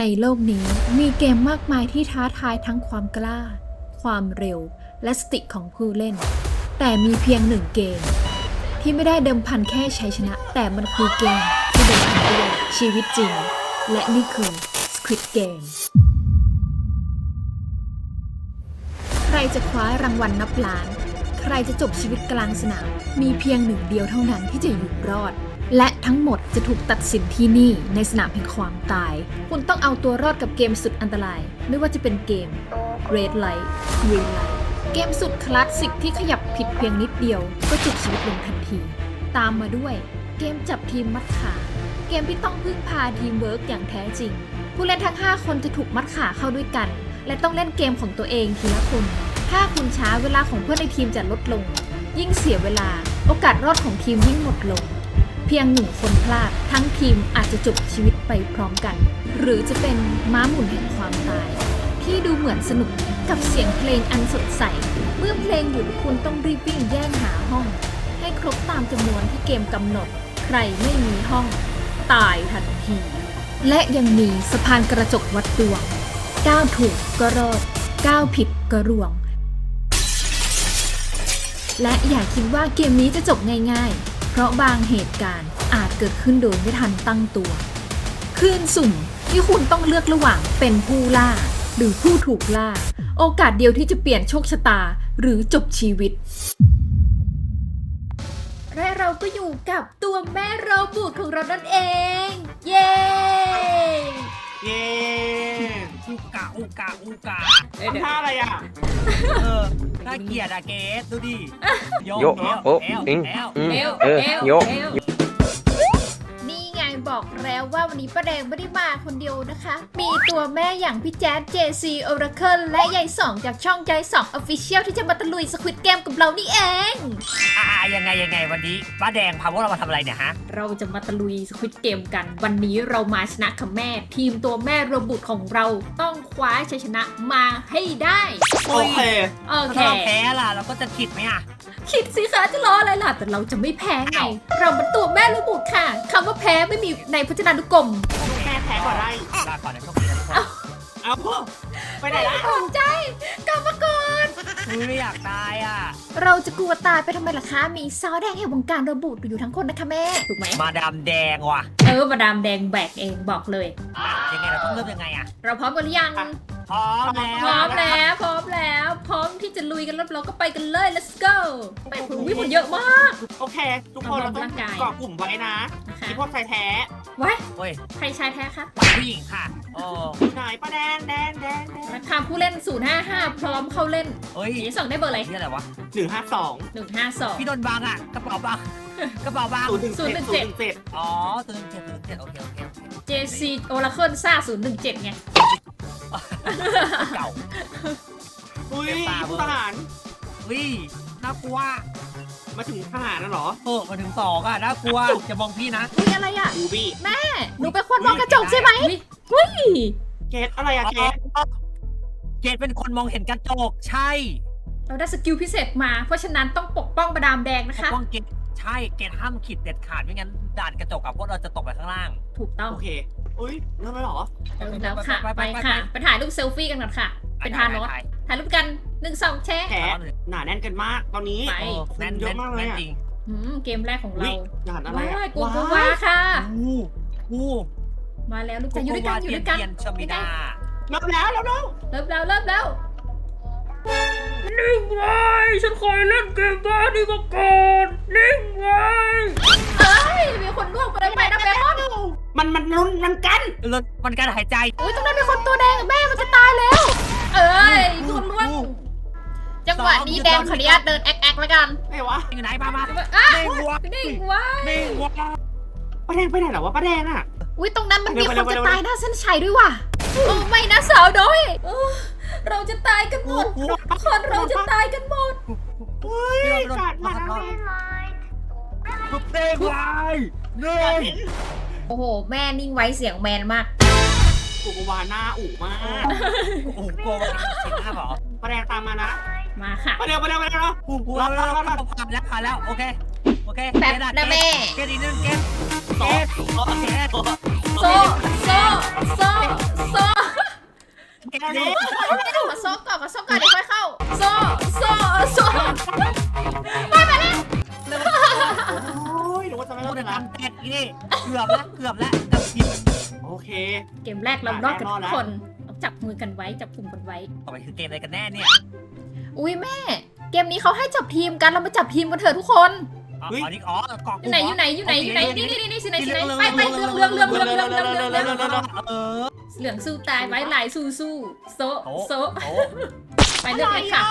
ในโลกนี้มีเกมมากมายที่ท้าทายทั้งความกล้า ความเร็ว และสติของผู้เล่น แต่มีเพียงหนึ่งเกม ที่ไม่ได้เดิมพันแค่ชัยชนะ แต่มันคือเกมที่เดิมพันด้วยชีวิตจริง และนี่คือ Squid Game ใครจะคว้ารางวัลนับล้าน ใครจะจบชีวิตกลางสนาม มีเพียงหนึ่งเดียวเท่านั้นที่จะอยู่รอด และทั้งหมดจะถูกตัดสินที่นี่ในสนามแห่งความตาย คุณต้องเอาตัวรอดกับเกมสุดอันตราย ไม่ว่าจะเป็นเกม Red Light Green Light เกมสุดคลาสสิกที่ขยับผิดเพียงนิดเดียว ก็จบชีวิตลงทันที ตามมาด้วย เกมจับทีมมัดขา เกมที่ต้องพึ่งพาทีมเวิร์กอย่างแท้จริง ผู้เล่นทั้ง 5 คนจะถูกมัดขาเข้าด้วยกัน และต้องเล่นเกมของตัวเองทีละคน ถ้าคุณช้าเวลาของเพื่อนในทีมจะลดลง ยิ่งเสียเวลา โอกาสรอดของทีมยิ่งหมดลง เพียงหนึ่งคนพลาด ทั้งทีมอาจจะจบชีวิตไปพร้อมกัน หรือจะเป็นม้าหมุนแห่งความตาย ที่ดูเหมือนสนุกกับเสียงเพลงอันสดใส เมื่อเพลงหยุดคุณต้องรีบวิ่งแย่งหาห้อง ให้ครบตามจำนวนที่เกมกำหนด ใครไม่มีห้อง ตายทันที และยังมีสะพานกระจกวัดดวงก้าวถูกก็รอดก้าวผิดก็ร่วง และอย่าคิดว่าเกมนี้จะจบง่ายๆ เพราะบางเหตุการณ์อาจเกิดขึ้นโดยไม่ทันตั้งตัวคลื่นสุ่มที่คุณต้องเลือกระหว่างเป็นผู้ล่า หรือผู้ถูกล่า โอกาสเดียวที่จะเปลี่ยนโชคชะตาหรือจบชีวิต และเราก็อยู่กับตัวแม่โรบูทของเรานั่นเอง เย้ เย้อุกะอุกะอุกะทำท่าอะไรอะ เออน่าเกลียดอะเกสดูดิโยโยเอวโอ้เอวอิงเอวอืมเอวเออเอวโยเอวนี่ไงบอก แล้วว่าวันนี้ป้าแดงไม่ได้มาคนเดียวนะคะ มีตัวแม่อย่างพี่แจ๊ด JC Oracle และยายสองจากช่องใจสอง Official ที่จะมาตะลุยสควิตเกมกับเรานี่เอง อ่ายังไงยังไงวันนี้ป้าแดงพาพวกเรามาทำอะไรเนี่ยฮะ เราจะมาตะลุยสควิตเกมกัน วันนี้เรามาชนะกับแม่ ทีมตัวแม่โรบุตของเราต้องคว้าชัยชนะมาให้ได้ โอเค โอเค ถ้าเราแพ้ล่ะเราก็จะคิดไหมอะ คิดสิคะจะรออะไรล่ะ แต่เราจะไม่แพ้ไง เราเป็นตัวแม่โรบุตค่ะคำว่าแพ้ไม่มีในพจนานุกรมแม่แพ้ก่อนได้ลาก่อนนะโชคดีนะทุกคนเอาไปไหนล่ะสนใจกลับมาก่อนอุ๊ยไม่อยากตายอะ เราจะกลัวตายไปทำไมล่ะคะ มีซอแดงแห่งวงการระบุอยู่ทั้งคนนะคะแม่ ถูกไหม มาดามแดงว่ะ เออ มาดามแดงแบกเองบอกเลยอะยังไงเราต้องเริ่มยังไงอะเราพร้อมกันหรือยัง พร้อมแล้วพร้อมแล้วพร้อมแล้วพร้อมที่จะลุยกันแล้วเราก็ไปกันเลย let's go ไปคุณวิมันเยอะมาก โอเค ทุกคนเราต้องร่างกายเกาะกลุ่มไว้นะนะคะที่พวกชายแท้ไว้เฮ้ยใครชายแท้คะผู้หญิงค่ะโอ้อยู่ไหนป้าแดงแดงแดงแดงราคาผู้เล่น 055 พร้อมเข้าเล่นเฮ้ยสีส่งได้เบอร์อะไร นี่อะไรวะ หนึ่งห้าสอง152พี่โดนบังอะกระเป๋าบังกระเป๋าบังศูนย์หนึ่งเจ็ดศูนย์หนึ่งเจ็ดอ๋อตื่นเจ็ดตื่นเจ็ดโอเคโอเคโอเค JC Oracle ซ่า017ไง เก่า อุ้ยเจ็บตาเบอร์ทหาร วิน่ากลัวมาถึงทหารแล้วเหรอเออมาถึงสองอะน่ากลัวจะมองพี่นะอุ้ยอะไรอะ บูบี้แม่ หนูเป็นคนมองกระจกใช่ไหมอุ้ยเกตอะไรอะเกตเกดเป็นคนมองเห็นกระจกใช่เราได้สกิลพิเศษมา เพราะฉะนั้นต้องปกป้องประดามแดงนะปกคะ ป้องเกดใช่เกดห้ามขีดเด็ดขาดไม่งั้นด่านกระจกอะพวกเราจะตกไปข้างล่าง ถูกต้อง โอเค อุ้ยเริ่มแล้วเหรอเริ่มแล้วค่ะ ไปไปไปไปค่ะไปไปถ่ายรูปเซลฟี่กันก่อนค่ะ เป็นทานอสถ่ายถ่ายรูปกันหนึ่งสองแชะแผลหนาแน่นกันมากตอนนี้ไปเออแน่นเยแน่อะนมากเลยแน่นอะจริงอืมเกมแรกของอุ๊เรายด่านอะไรว้าอะยกลัวกลัวว่าค่ะอู้อู้มาแล้วลูกจะอยู่ด้วยกันอยู่ด้วยกันเทียนชมิดาเริ่มแล้วเริ่มแล้วเริ่มแล้วเริ่มแล้วนิ่งไว้ฉันเคยเล่นเกมบ้านี้มาก่อนนิ่งไว้เอ้ยมีคนล่วงไปได้ไหมนะเบคอน มันมันรุนมันกันรถมันการหายใจอุ้ยตรงนั้นมีคนตัวแดงอะแม่มันจะตายแล้ว เอ้ยมีคนล่วงจังหวะนี้แดงขออนุญาตเดินแอ๊กแอ๊กแล้วกันไงวะอยู่ไหนมามาอะนิ่งไว้นิ่งไว้นิ่งไว้ป้าแดงไปไหนเหรอวะป้าแดงอะอุ้ยตรงนั้นมันมีเร็วคเร็นวจะเร็วตายหน้าเส้นชัยด้วยว่ะโอ้ไม่นะสาวน้อยเออเราจะตายกันหมดคนเราจะตายกันหมดเฮ้ยพี่โดนกัดมามาข้างนอกแล้วทุบเต้งไว้นิ่ง โอ้โห แม่นิ่งไว้เสียงแมนมาก กูกวาหน้าอู่มากโอ้โหโกงสิบห้าหรอป้าแดงตามมานะมาค่ะป้าแดงป้าแดงป้าแดงเนาะโอ้โหแล้วแล้วผ่านแล้วผ่านแล้ว โอเค โอเคแป๊บนะแม่เกดอีกนึงเกดต่อเกดต่อเกดต่อโซ่โซ่โซ่โดิขอโซ่ก่อนขอโซ่ก่อนเดี๋ยวค่อยเข้าโซ่โซ่โซ่โาจะไม่รพูอดนี่ เกือบแล้วเกือบแล้วกับผิดโอเค เกมแรกเรารอดกันทุกคนต้องจับมือกันไว้จับกลุ่มกันไว้ ต่อไปคือเกมอะไรกันแน่เนี่ยอุ้ยแม่ เกมนี้เขาให้จับทีมกันเรามาจับทีมกันเถอะทุกคนอ๋ออันนี้อ๋อกอกอยู่ไหนอยู่ไหนอยู่ไหนอยู่ไหนนี่นี่นี่สิไหนสิไหนไปไปเรื่องเรื่องเรื่องเรื่องเรื่องเรื่องเรื่องเรื่องเออเหลืองสู้ตายไว้ลายสู้สู้โซโอ้โซะโอ้ไปเลือกเลยค่ะ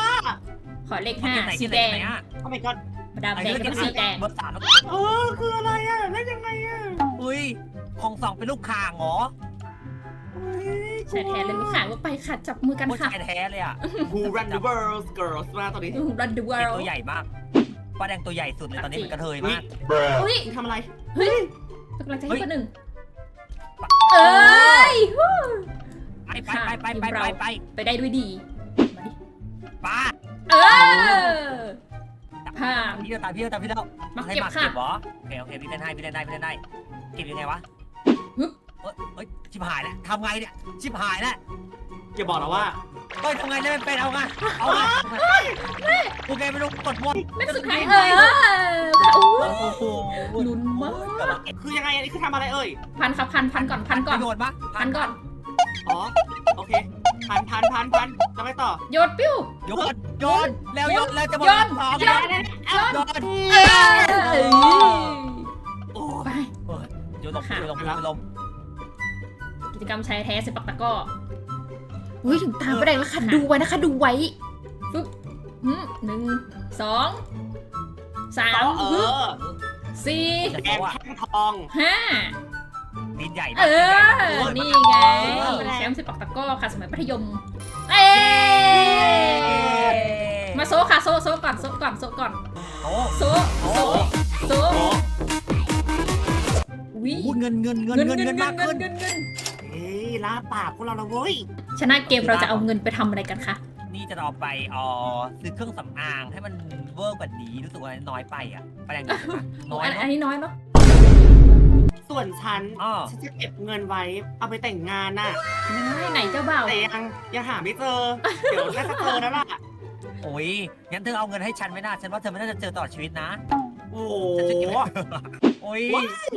ขอเลขห้าสีแดงไหนอ่อ้ my god มา ดามแดงกับสีแดงเบอร์สามแล้วเออคืออะไรอะเล่นยังไงอะอุ้ยของสองเป็นลูกข่างเหรอใช่แทนเลยลูกข่างว่าไปค่ะจับมือกันผู้ค่ะชายแท้เลยอะ Who run the world girls มาตอนนี้ รันเดอะเวิเด็กลตัวใหญ่มากป้าแดงตัวใหญ่สุดเลยตอนนี้เป็นกระเทยมากอุ้ยมึงทำอะไร เฮ้ยกำลังจะให้เฮ้ยคนหนึ่งเอ้ยฮู้ไปไปไปไปไปไปไปไปได้ด้วยดีมาดิป้าเออ ผ่านพี่เดียวตายพี่เดียวตายพี่เดียวมาให้เก็บมาค่ะ เก็บเหรอโอเคโอเคพี่เล่นให้พี่เล่นได้พี่เล่นได้เก็บยังไงวะฮึบเอ้ยเอ้ยชิบหายแล้วทำไงเนี่ยชิบหายแล้วอย่าบอกนะว่าเฮ้ยทำไงเนี่ยไม่เป็นเอาไงเอาไงโอเคไม่รู้กดหมดไม่สุดท้ายเออโอ้โอ้โหลุ้นมากคือยังไงอันนี้คือทำอะไรเอ่ยพันครับพันพันก่อนพันก่อนโยนปะพันก่อนอ๋อโอเคพันพันพันพันจะไม่ต่อโยนปิ้วโยน โยนแล้วโยนแล้วจะหมดโยนสองโยนโยนเอ้ยโอ้ไปโยนลงโยนลงโยนลงกิจกรรมชายแท้เซปักตะกร้ออุ้ยถึงตามไปได้แล้วค่ะดูไว้นะคะดูไว้ปึ๊บหึหนึ่งสองสามเอฮึบอสี่แกงแท่งทองห้าดินใหญ่เออ นี่ไงเออแชมป์สิปักตะกร้อค่ะสมัยมัธยมเอ้ มาโซะค่ะโซะโซะก่อนโซะก่อนโซะก่อนโอ้โซะโซะโซะโอ้วิพูดเงินเงินเงินเงินเงินมากขึ้นเงินเงินเฮ้ยลาปากพวกเราละเว้ย ชนะเกมเราจะเอาเงินไปทำอะไรกันคะนี่จะเอาไปเอ่อซื้อเครื่องสำอางให้มันเวอร์กว่านี้รู้สึกว่าน้อยไปอะแปลงน้อยอันเนอันอะนี้น้อยเนาะส่วนฉันอ้อฉันจะเก็บเงินไว้ เอาไปแต่งงานน่ะไม่ไหนเจ้าบ่าวแต่ยังยังหาไม่เจอ เดี๋ยวน่าจะเจอแล้วล่ะ โอ้ยงั้นเธอเอาเงินให้ฉันไม่น่าฉันว่าเธอไม่น่าจะเจอตลอดชีวิตนะโอ้โหฉันจะเก็บไว้โอ้ย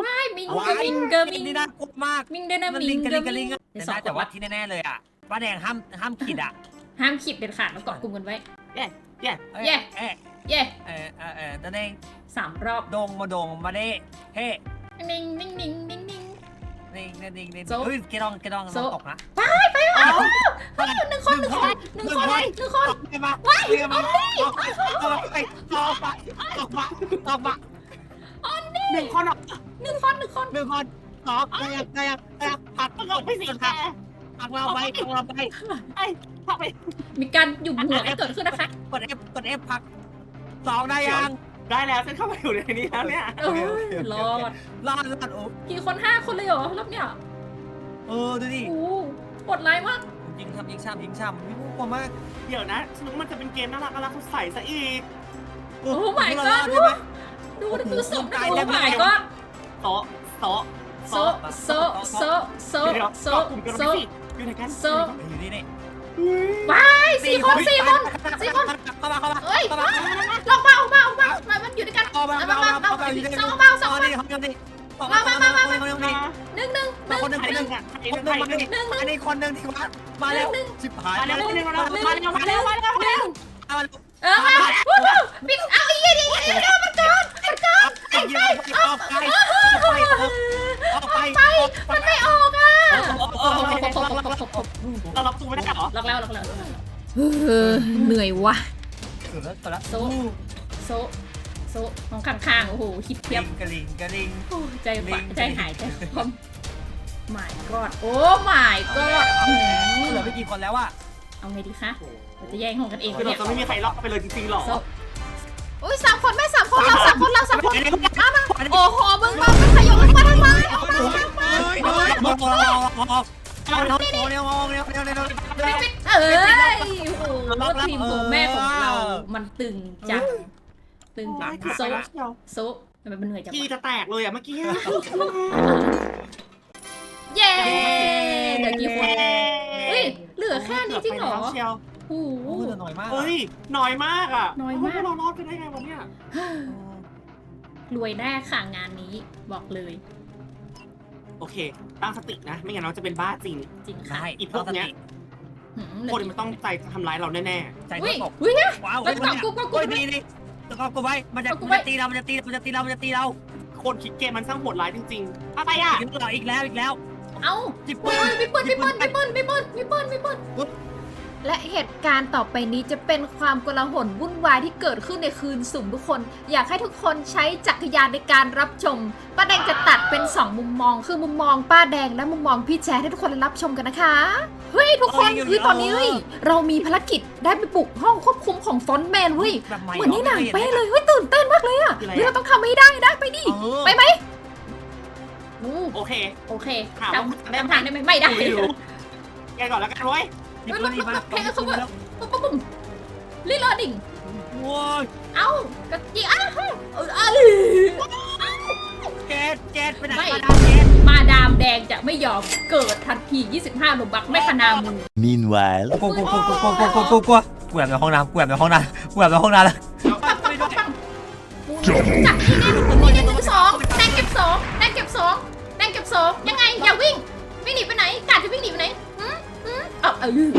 ไม่มิงว้าเกอร์มิงเกอร์มิงนี่น่ากลัวมากมิงเดนนะมันมิลิงงกระเกอลิงร์กระลิมิงงอะเดี๋ยวแต่สองน่าคแต่นว่าว่าที่แน่ๆเลยอะป้าแดงห้ามห้ามขีดอะห้ามขีดเด็ดขาดแล้วเกาะกลุ่มกันไว้เอ้ยเย่เอ๊ะเย่เออเออเออนั่นเองสามรอบโดงมาโดงมาเด้เฮ้ นิ่งนิ่งนิ่งนิ่งนิ่ง นิ่งนิ่งนิ่งนิ่งโจ๊ะเฮ้ยเกดองเกดองโจ๊ะตกนะไปไปไปหนึ่งคนหนึ่งคนหนึ่งคนหนึ่งคนตกไปมาว้ายเอาไปเอาไปเอาไปเอาไปเอาไปหนึ่งคนอะหนึ่งคนหนึ่งคนหนึ่งคนสองได้ยังได้ยังได้ยังผักมึงเอาไปสิแกผักเราไปผักเราไปพาไปมีการหยุมหัวกันเกิดขึ้นนะคะกด F กด F ผักสองได้ยัง ได้แล้วฉันเข้ามาอยู่ในนี้แล้วเนี่ย เออรอดรอดรอดโอ้กี่คนห้าคนเลยเหรอรอบเนี้ยเออดูดิโอ้ปวดร้ายมากยิงช้ำยิงช้ำยิงช้ำไม่รู้กลัวมากเดี๋ยวนะฉันนึกว่ามันจะเป็นเกมน่ารักน่ารักสดใสซะอีก โอ้ my เรา god รอดใช่ไหม ดูดูศพนะตายโอ้แล้ว my god โต๊ะโต๊ะโซโซโซโซเดี๋ยวโซเกาะกลุ่มกันโซไปสิอยู่ไหนกันโซ อยู่นี่นี่ ว้ายสี่คนสี่คนสี่คนเข้ามาเข้ามาเอ้ยเข้ามาลองเบาเบาเบามันมันอยู่ด้วยกันเข้ามาเบาเข้าเบามาเบาเข้ามาอยู่ในสองเบาสองห้องเบานี้ห้องนี้มามามามามาห้องนี้หนึ่งหนึ่งหนึ่งคนหนึ่งใครคนหหนึ่นึ่งงอะใครหนึ่งคนหใคนึ่รงหคนหนึ่งนึ่งอันนี้คนหนึ่งที่ว่ามาแล้วชิบหายมาแล้วมาแล้วมาแล้วมาแล้วมาแล้วมาแล้วมาแล้วเอาเออมาวู้วู้ปิดเอาอีกดิอีกดิมันเกินมันเกินไอ้เหี้ยออกไปออกไปออกไป มันไม่ออกอะ เราล็อกตัวไม่ได้เหรอล็อกแล้วล็อกแล้วเหนื่อยวะสุดแล้วสุดแล้วโซโซโซของข้างๆโอ้โหคิดกเทียบริงกระลิงกระลิง โอ้ใจปะใจหายใจคว่ำ my god โอ้ my god หืมเหลือไม่กี่คนแล้วอะเอาไงดีคะเราจะแย่งห้องกันเองคือเราเนี่ยจะไม่มีใครล็อกไปเลยจริงๆหรอ โซโอ้ยสามคนแม่สามคนเราสามคนเราสามคนมามาโอ้โหมึงมาเป็นขยงมาทำไมออกมาออกมาเฮ้ย เออกออกออกออกเอาเร็วเร็วเร็วเร็วเร็วเร็วเร็ว เอ้ยโอ้โหทีมตัวแม่ของเรา มันตึงจัง ตึงจังโซโซทำไมมันเหนื่อยจังกีวะจะแตกเลยอะเมื่อกี้เย้เหลือกี่คนเฮ้ย เหลือแค่นี้จริงเหรอเชียวโอ้โห โอ้เหลือน้อยมากเฮ้ยน้อยมากอะน้อยมากเฮ้เรารอดไปได้ไงวะเนี่ยรวยแน่ค่ะงานนี้บอกเลย โอเค ตั้งสตินะ ไม่งั้นเราจะเป็นบ้าจริง จริงค่ะใช่อีพวกเนี้ย หืมคนมันต้องใจทำร้ายเราแน่ใจอุ้ไม่ยตกอุ้ยเนี่ย ว้าวแล้วก็กูก็กู โอ้ยดีดีแล้วก็กูไว้มันจะเอากูมันไว้ จะตีเรา มันจะตีมันจะตีเรา มันจะตีเราๆ คนคิดเกมมันสร้างโหดร้ายจริงๆอะไรอะอีกแล้วอีกแล้วอีกแล้วเอ้าจิบเฮ้ยมีปืนมีปืนมีปืนมีปืนมีปืนมีปืน และเหตุการณ์ต่อไปนี้จะเป็นความกลาหลวุ่นวายที่เกิดขึ้นในคืนสุ่มทุกคน อยากให้ทุกคนใช้จักรยานในการรับชม ป้าแดงจะตัดเป็น 2 มุมมอง คือมุมมองป้าแดงและมุมมองพี่แจ๊ดให้ทุกคนได้รับชมกันนะคะ เฮ้ย ทุกคนเฮ้ยตอนนี้เฮ้ยเรามีภารกิจได้ไปบุกห้องควบคุมของฟอนต์แมนเว้ยแบบใหม่เหมือนในหนังเป๊ะเลยเฮ้ยตื่นเต้นมากเลยอะคืออะไรอะ เฮ้ยเราต้องทำให้ได้นะไปดิเออไปไหมอู้โอเค โอเคถามจว่าำจำทางได้ไหมไม่ได้ไม่รู้แกก่อนแล้วกันเว้ย หยิบปืนหยิบมาแล้วแล้วแล้วหยิบปืนแล้วปุ๊บปุ๊บปุ๊บรีโหลดดิ่งว้ยเอ้ากระจีอ้าวเออเออเจดเจดไปไหนไม่มาดามเจดมาดามแดงจะไม่ยอมเกิดทันที 25โลบักไม่ขนามือ Meanwhile. กูกูกูกูกูกูกูกูกูกูแอบในห้องน้ำกูแอบในห้องน้ำกูแอบในห้องน้ำแล้วปังปังปังปังจับที่แน่นี่หนึ่งสองแดงเก็บสองแดงเก็บสองแดงเก็บสองยังไงอย่าวิ่งวิ่งหนีไปไหนกาดจะวิ่งหนีไปไหน เอาเออ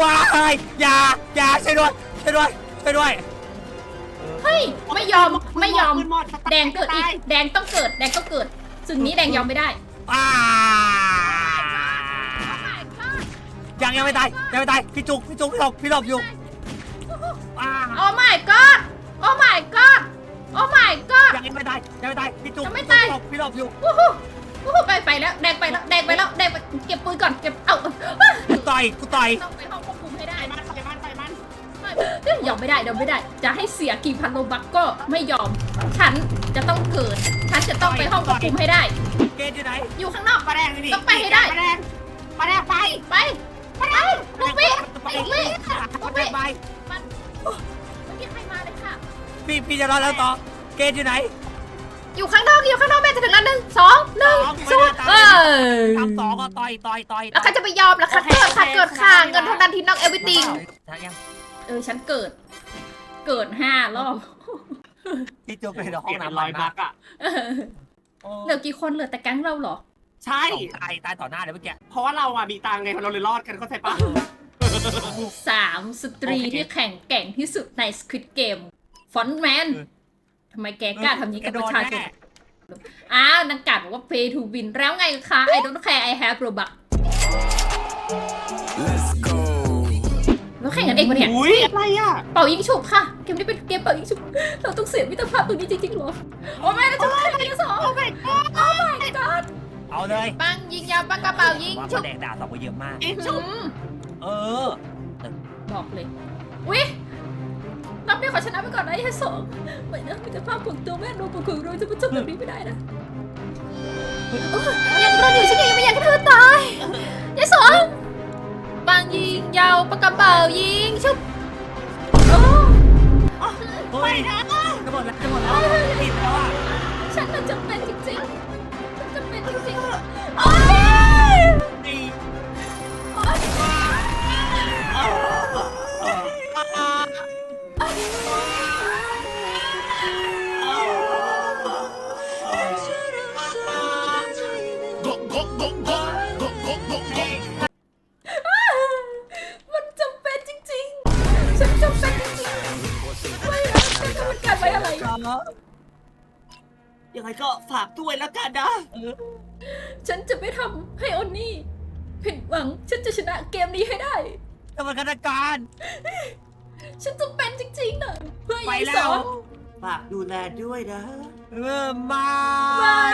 ว้ายอย่าอย่าช่วยด้วยช่วยด้วยช่วยด้วย เฮ้ยไม่ยอมไม่ยอมปืนหมดแดงเกิดอีกแดงต้องเกิด แดงต้องเกิดซึ่งนี้แดงยอมไม่ได้อ้ายังยังไม่ตายยังไม่ตายพี่จุกพี่จุกพี่หลบพี่หลบอยู่อ้าโอ้ my god โอ้ my god โอ้ my god ยังไม่ตายยังไม่ตายพี่จุกยังไม่ตาย พี่หลบพี่หลบอยู่ วู้ฮู้ วู้ฮู้ไปไปแล้วแดงไปแล้วแดงไปแล้วแดงไปเก็บปืนก่อนเก็บเอ้ากูต่อยกูต่อยต้องไปห้องควบคุมให้ได้ใส่มันใส่มันใส่มันยอมไม่ได้ยอมไม่ได้ จะให้เสียกี่พันโลบักก็ไม่ยอม ฉันจะต้องเกิด ฉันจะต้องไปห้องควบคุมให้ได้ เกณฑ์อยู่ไหน อยู่ข้างนอก ปลาแดงนี่ต้องไปให้ได้ ปลาแดงปลาแดงไป ไปไปลูกพี่ไปลูกพี่ไปไปไปมันไม่มีใครมาเลยค่ะ พี่พี่จะรอแล้วต่อ เกณฑ์อยู่ไหน อยู่ข้างนอก อยู่ข้างนอกแม่จะ ทำสองก็ต่อยต่อยต่อยแล้วใครจะไปยอมล่ะคะเกิดค่ะเกิดค่ะเงินเท่านั้นที่นอกเอวิติงทักยังเออฉันเกิด เกิดห้ารอบพี่จุกไปในห้เปอลี่งยนเป็นน้ำรอยบักอะเออเหลือกี่คนเหลือแต่แก๊งเราเหรอ ใช่ตายตายต่อหน้าเลยเมื่อกี้เพราะว่าเราอะมีตังค์ไงเราเลยรอดกันเข้าใจปะสามสตรีที่แข่งแกร่งที่สุดในสควิตเกมฟอนต์แมนทำไมแกกล้าทำนี้กับประชาชน อ้าวนางกัดบอกว่า pay to win แล้วไงคะ I don't care I have robux แล้วแข่งกันเองปะเนี่ยอุ้ยอะไรอะ เป่ายิงฉุบค่ะ เกมนี้เป็นเกมเป่ายิงฉุบ เราต้องเสียมิตรภาพตรงนี้จริงๆเหรอ โอ้ไม่นะจุ๊บแข่งกันสองโอ้ my god โอ้ my god เอาเลยปังยิงยาวปังกระเป๋ายิงว่าฉุบแดงด่าสองไปเยอะมากเอ็นอืจุ๊บมเออ บอกเลยวิร อบนี้ขอชนะไปก่อนนะไอ้สองไม่นะมิตรภาพของตัวแม่นมของเราจะมาจบแบบนี้ไม่ได้นะยังรออยู่ฉันยังไม่อยากให้เธอตายยายสองปังยิงยาวปังกระเป๋ายิงฉุบโอ้เฮ้ยจะหมดแล้วจะหมดแล้วผิดแล้วอะฉันน่ะจำเป็นจริงๆฉันจำเป็นจริงๆ การไว้อะไรยังไงก็ฝากด้วยแล้วกันนะฉันจะไม่ทำให้ออนนี่ผิดหวัง ฉันจะชนะเกมนี้ให้ได้ กรรมการการฉันจำเป็นจริงๆนะเพื่อไปยายแล้สอว นฝากดูแลด้วยนะ เออไม่ไม่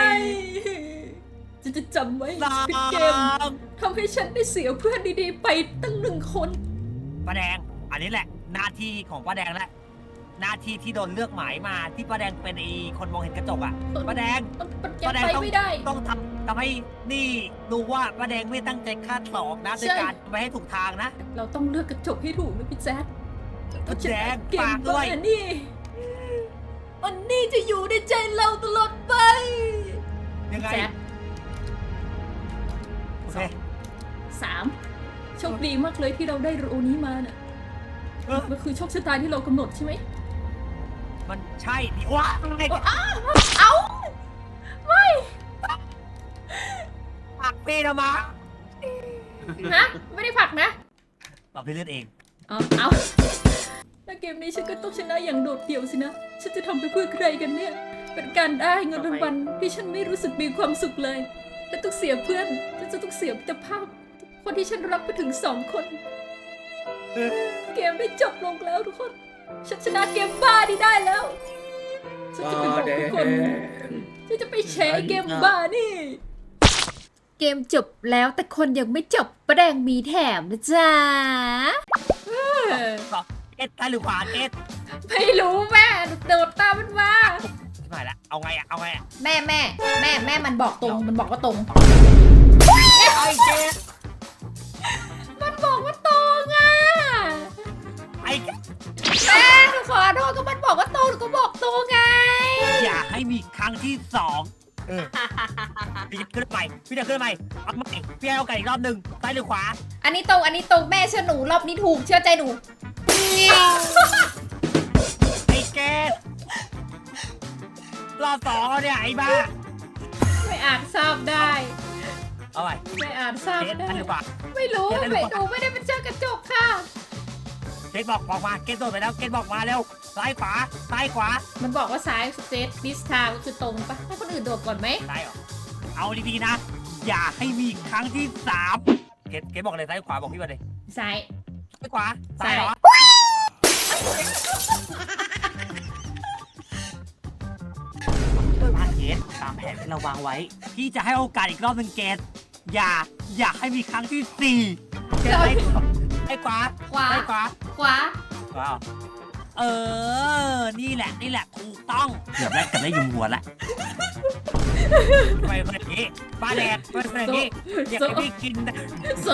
ฉันจะจำไว้ลาเป็นเกมทำให้ฉันได้เสียเพื่อนดีๆ ไปตั้งหนึ่งคน ป้าแดง อันนี้แหละ หน้าที่ของป้าแดงแหละ หน้าที่ที่โดนเลือกหมายมาที่ป้าแดงเป็นไอ้คนมองเห็นกระจกอะป้าแดง มันมันยัป้างแดงไปต้องไม่ได้ ต้องทำทำให้นี่รู้ว่าป้าแดงไม่ตั้งใจคาดสองนะใช่ ด้วยการไปให้ถูกทางนะ เราต้องเลือกกระจกให้ถูกนะพี่แจ๊ดป้าแดงเกมฝากด้วยอันนี้อันนี้จะอยู่ในใจเราตลอดไปยังไงแจ๊ดโอเคสามโชคดีมากเลยที่เราได้รูนี้มาน่ะเออมันคือโชคชะตาที่เรากำหนดใช่ไหม มันใช่ดิว้าเอ้า ไม่ปักปีนะมาฮะไม่ได้ผลักนะปรับเลือดเอง เอาเอาแล้วเกมนี้ฉันก็ต้องชนะอย่างโดดเดี่ยวสินะ ฉันจะทำไปเพื่อใครกันเนี่ย เป็นการได้เงินรางวัลที่ฉันไม่รู้สึกมีความสุขเลยและต้องเสียเพื่อนและจะต้องเสียมิตรภาพ คนที่ฉันรักไปถึงสองคน เกมได้จบลงแล้วทุกคน ฉันชนะเกมบ้านี้ได้แล้ว ฉันจะไปบอกทุกคน ฉันจะไปแชร์เกมบ้านี่ เกมจบแล้วแต่คนยังไม่จบประแดงมีแถมนะจ๊ะ เออเอ็ดซ้ายหรือขวาเอ็ดไม่รู้แม่โดดตามมันมา ชิบหายแล้วเอาไงอะเอาไงอะแม่แม่แม่แม่มันบอกตรง มันบอกว่าตรง ไอ้เจ๊ ขอโทษก็มันบอกว่าตรงหนูก็บอกตรงไง อย่าให้มีครั้งที่สองเออพี่จะขึ้นใหม่พี่จะขึ้นใหม่เอาใหม่พี่ให้โอกาสอีกรอบหนึ่งซ้ายหรือขวาอันนี้ตรงอันนี้ตรงแม่เชื่อหนูรอบนี้ถูกเชื่อใจหนู ไอ้เกดรอบสองแล้วเนี่ยไอ้บ้าไม่อาจทราบได้ เอาไปไม่อาจทราบเกดได้ ซ้ายหรือขวาไม่รู้เกรดไม่ได้หรือเปล่าหนูไม่ได้เป็นเจ้ากระจกค่ะ เกดบอกบอกมาเกดโดดไปแล้วเกดบอกมาเร็วซ้ายขวาซ้ายขวามันบอกว่าซ้ายสเตทดิสทาก็คือตรงปะให้คนอื่นโดดก่อนไหมซ้ายเหรอเอาดีๆนะ อย่าให้มีครั้งที่สามเกดเกดบอกเลยซ้ายขวาบอกพี่มาเลยซ้ายซ้ายขวาซ้ายเหรอมาเกดตามแผนที่เราวางไว้ พี่จะให้โอกาสอีกรอบหนึ่งเกดอย่า อย่าให้มีครั้งที่สี่เกดซ้า ยซ้ายขวาขวาซ้ายขวาขวาว้าวเออ นี่แหละ นี่แหละถูกต้องเกือบแล้วเกือบได้ยุมหัวละไปคนอย่างนี้ป้าแดงไปคนอย่างนี้อยากให้พี่กินนะ โซ